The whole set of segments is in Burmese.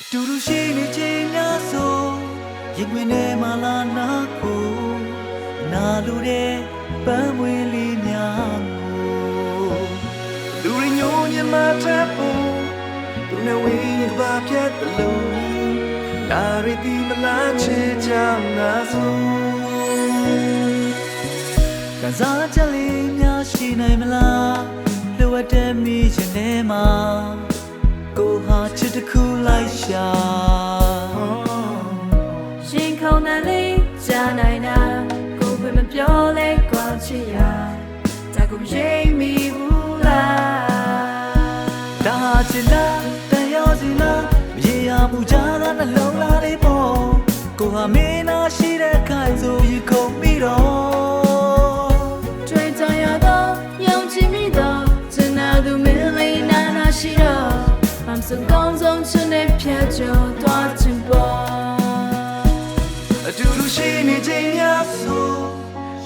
တူတူရှိနေချိန်များဆိုရင်ခွင်ထဲမှာလာနာကိုနာလူတဲ့ပန်းမွေလေးများကိုလူရညိုညမထပ်ဖို့သူနဲ့ဝင်းရင်ဘာပြတ်တယ်လို့နာရတီမလားချေချမ်းငါဆိုကစားချက်လေးများရှိနိုင်မလားလိုအပ်တဲ့မိချင်ထဲမှာ ကိုဟာချစ်တစ်ခုလိုက်ရှာရှင်ခုံတန်လေးကြားနိုင်တာကိုယ်ပဲမပြောလဲကွာချစ်ရဒါကိုရိပ်မိဘူးလားဒါဟာချစ်လားတန်ရောစီလားမရေရာမှုကြ I'm so gone ဆုံးချင်တဲ့ဖြတ်ကျော်သွားချင်ပေါ်အတူတူရှိနေချိန်များဆို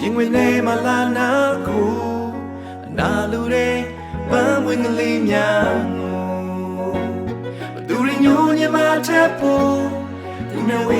ရင်ဝင်နေမလာနာကိုအနာလူတဲ့ပန်းဝင်ကလေးများကိုဘသူရညိုညမထပ်ဖို့ဒီနဝ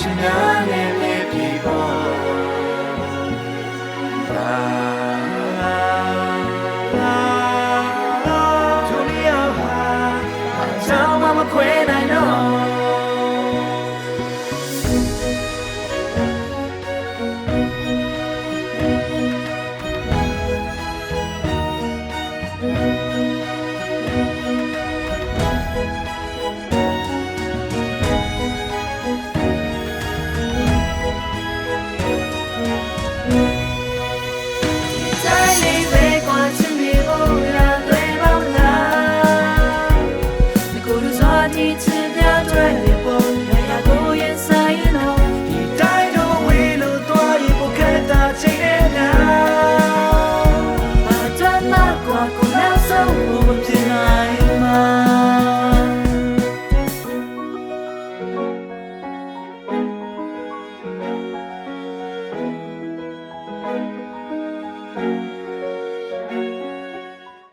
ချင်ရတဲ့လေပြေပေါ် La la la la ဂျူလီယာဟာအကြောင်းမခွဲနိုင်တော့